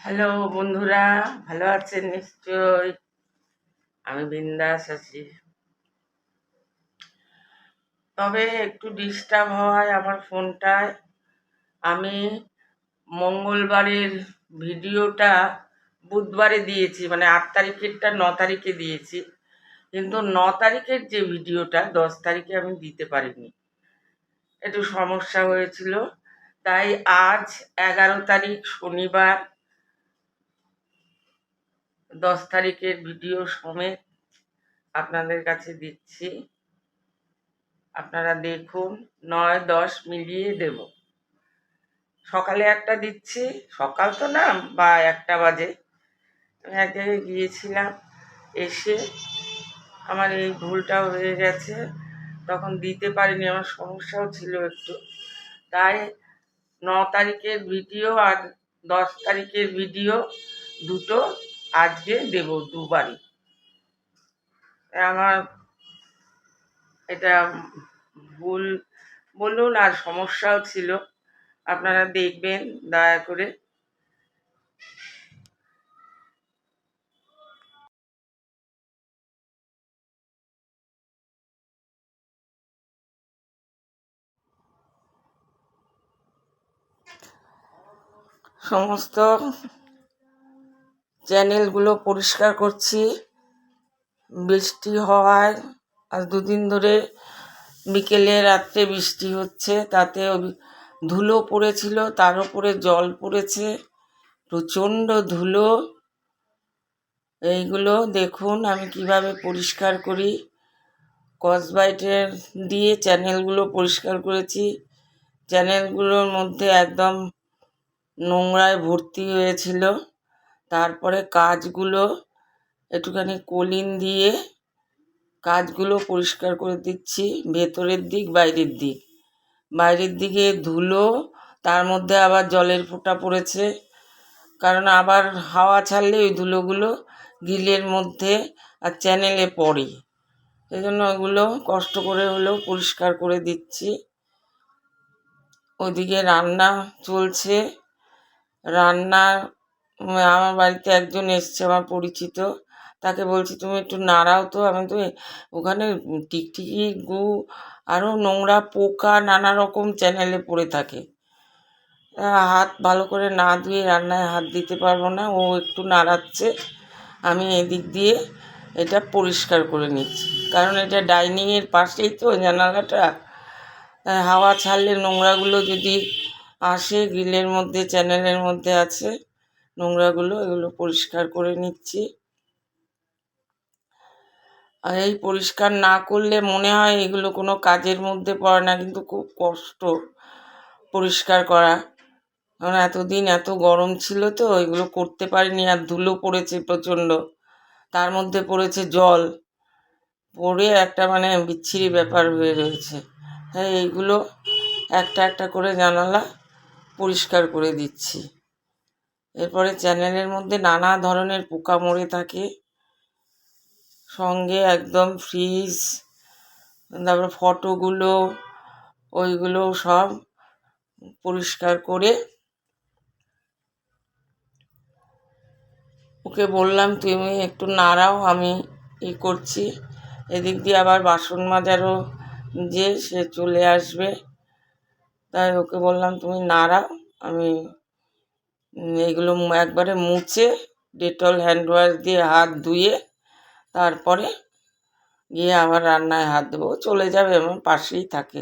Hello বন্ধুরা, ভালো আছেন নিশ্চয় আমি বিন্দাস আছি। তবে একটু ডিস্টার্ব হওয়ায় আমার ফোনটায় আমি মঙ্গলবারের ভিডিওটা বুধবারে দিয়েছি মানে আট তারিখেরটা ন তারিখে দিয়েছি। কিন্তু ন তারিখের যে ভিডিওটা, দশ তারিখে আমি দিতে পারিনি। একটু সমস্যা হয়েছিল। তাই আজ এগারো তারিখ শনিবার দশ তারিখের ভিডিও সমেত আপনাদের কাছে দিচ্ছি। আপনারা দেখুন, নয়, দশ মিলিয়ে দেব। সকালে একটা দিচ্ছি, সকাল তো না, বা একটা বাজে। আমি এক জায়গায় গিয়েছিলাম, এসে আমার এই ভুলটা হয়ে গেছে। তখন দিতে পারিনি, আমার সমস্যাও ছিল একটু। তাই ন তারিখের ভিডিও আর দশ তারিখের ভিডিও দুটো আজকে দেব দুবারই। আমার এটা ভুল, বলুন আর সমস্যাও ছিল। আপনারা দেখবেন, দয়া করে। সমস্ত চ্যানেলগুলো পরিষ্কার করছি। বৃষ্টি হওয়ায় আজ দুদিন ধরে বিকেলে রাত্রে বৃষ্টি হচ্ছে, তাতে ধুলো পড়েছিল, তার উপরে জল পড়েছে, প্রচণ্ড ধুলো। এইগুলো দেখুন আমি কীভাবে পরিষ্কার করি। কসবাইটের দিয়ে চ্যানেলগুলো পরিষ্কার করেছি। চ্যানেলগুলোর মধ্যে একদম নোংরায় ভর্তি হয়েছিল। তারপরে কাজগুলো একটুখানি কলিন দিয়ে কাজগুলো পরিষ্কার করে দিচ্ছি। ভেতরের দিক, বাইরের দিক। বাইরের দিকে ধুলো, তার মধ্যে আবার জলের ফোঁটা পড়েছে। কারণ আবার হাওয়া ছাড়লে ওই ধুলোগুলো গ্রিলের মধ্যে আর চ্যানেলে পড়ে। সেই জন্য ওগুলো কষ্ট করে হলেও পরিষ্কার করে দিচ্ছি। ওদিকে রান্না চলছে। রান্না আমার বাড়িতে একজন এসছে, আমার পরিচিত। তাকে বলছি, তুমি একটু নাড়াও তো, আমি তো ওখানে টিকটিকি, গু আরও নোংরা পোকা, নানা রকম চ্যানেলে পড়ে থাকে। হাত ভালো করে না ধুয়ে রান্নায় হাত দিতে পারব না, ও একটু নাড়াচ্ছে। আমি এদিক দিয়ে এটা পরিষ্কার করে নিচ্ছি। কারণ এটা ডাইনিংয়ের পাশেই তো জানালাটা। হাওয়া ছাড়লে নোংরাগুলো যদি আসে গ্রিলের মধ্যে চ্যানেলের মধ্যে আছে নোংরাগুলো এগুলো পরিষ্কার করে নিচ্ছি। আর এই পরিষ্কার না করলে মনে হয় এগুলো কোনো কাজের মধ্যে পড়ে না, কিন্তু খুব কষ্ট পরিষ্কার করা। কারণ এতদিন এত গরম ছিল তো, এগুলো করতে পারিনি, আর ধুলো পড়েছে প্রচণ্ড। তার মধ্যে পড়েছে জল। পড়ে একটা মানে বিচ্ছিরি ব্যাপার হয়ে রয়েছে। তাই এইগুলো একটা একটা করে জানালা পরিষ্কার করে দিচ্ছি। এরপরে চ্যানেলের মধ্যে নানা ধরনের পোকা মরে থাকে। সঙ্গে একদম ফ্রিজ তারপরে ফটোগুলো, ওইগুলো সব পরিষ্কার করে ওকে বললাম, তুমি একটু নাড়াও, আমি ই করছি। এদিক দিয়ে আবার বাসন মাজারও যে সে চলে আসবে। তাই ওকে বললাম, তুমি নাড়াও, আমি এইগুলো একবারে মুছে ডেটল হ্যান্ড ওয়াশ দিয়ে হাত ধুয়ে তারপরে গিয়ে আবার রান্নায় হাত দেবো। চলে যাবে, আমার পাশেই থাকে।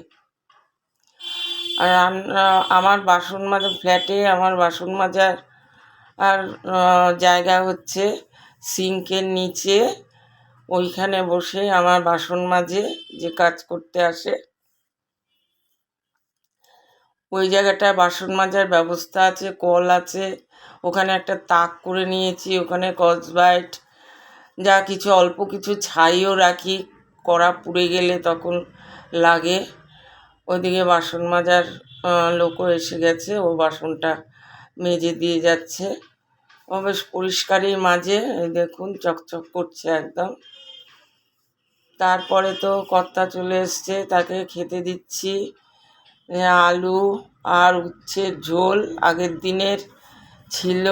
আর রান্না আমার বাসন মাজা ফ্ল্যাটে আমার বাসন মাজার আর জায়গা হচ্ছে সিঙ্কের নিচে। ওইখানে বসে আমার বাসন মাজে যে কাজ করতে আসে। ওই জায়গাটায় বাসন মাজার ব্যবস্থা আছে, কল আছে। ওখানে একটা তাক করে নিয়েছি, ওখানে কসবাইট, যা কিছু, অল্প কিছু ছাইও রাখি। কড়া পুড়ে গেলে তখন লাগে। ওইদিকে বাসন মাজার লোকও এসে গেছে, ও বাসনটা মেজে দিয়ে যাচ্ছে। ও বেশ পরিষ্কারই মাঝে দেখুন, চকচক করছে একদম। তারপরে তো কর্তা চলে এসছে, তাকে খেতে দিচ্ছি। আলু আর উচ্ছের ঝোল আগের দিনের ছিল,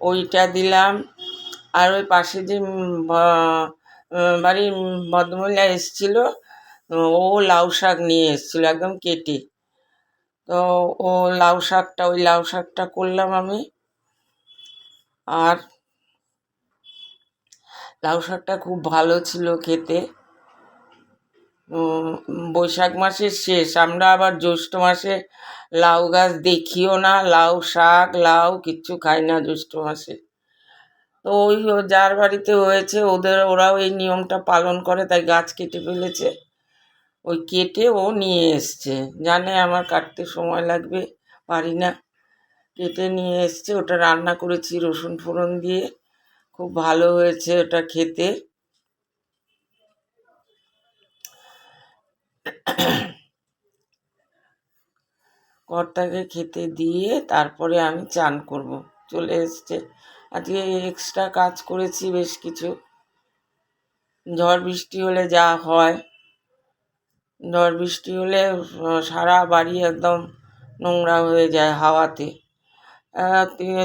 ওইটা দিলাম। আর ওই পাশে যে বাড়ির ভদ্রমহিলা এসেছিল, ও লাউ শাক নিয়ে এসেছিল, একদম কেটে। তো ও লাউ শাকটা, ওই লাউ শাকটা করলাম আমি। আর লাউ শাকটা খুব ভালো ছিল খেতে। বৈশাখ মাসের শেষ। আমরা আবার জ্যৈষ্ঠ মাসে লাউ গাছ দেখিও না। লাউ শাক, লাউ কিচ্ছু খাই না জ্যৈষ্ঠ মাসে। তো ওই যার বাড়িতে হয়েছে, ওদের ওরাও এই নিয়মটা পালন করে, তাই গাছ কেটে ফেলেছে। ওই কেটে ও নিয়ে এসছে। জানে আমার কাটতে সময় লাগবে? পারি না। কেটে নিয়ে এসছে। ওটা রান্না করেছি রসুন ফোড়ন দিয়ে। খুব ভালো হয়েছে ওটা খেতে। কর্তাকে খেতে দিয়ে তারপরে আমি চান করব। চলে এসছে। আজকে এক্সট্রা কাজ করেছি বেশ কিছু। ঝড় বৃষ্টি হলে যা হয়। ঝড় বৃষ্টি হলে সারা বাড়ি একদম নোংরা হয়ে যায় হাওয়াতে।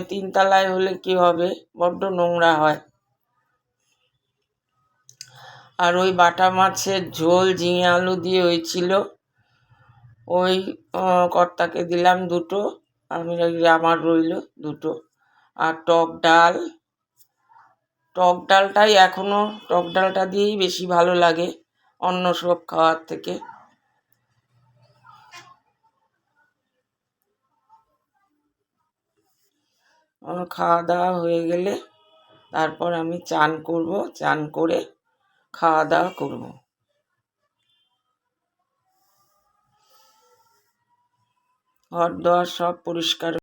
তিনতলায় হলে কি হবে? বড্ড নোংরা হয়। আর ওই বাটা মাছের ঝোল, ঝিঙে আলু দিয়ে হয়েছিল। ওই কর্তাকে দিলাম দুটো, আমি আমার রইল দুটো। আর টক ডাল, টক ডালটাই এখনও টক ডালটা দিয়েই বেশি ভালো লাগে অন্য সব খাওয়ার থেকে। খাওয়া দাওয়া হয়ে গেলে তারপর আমি চান করব, চান করে খাওয়া দাওয়া করব। ঘর দোয়ার সব পরিষ্কার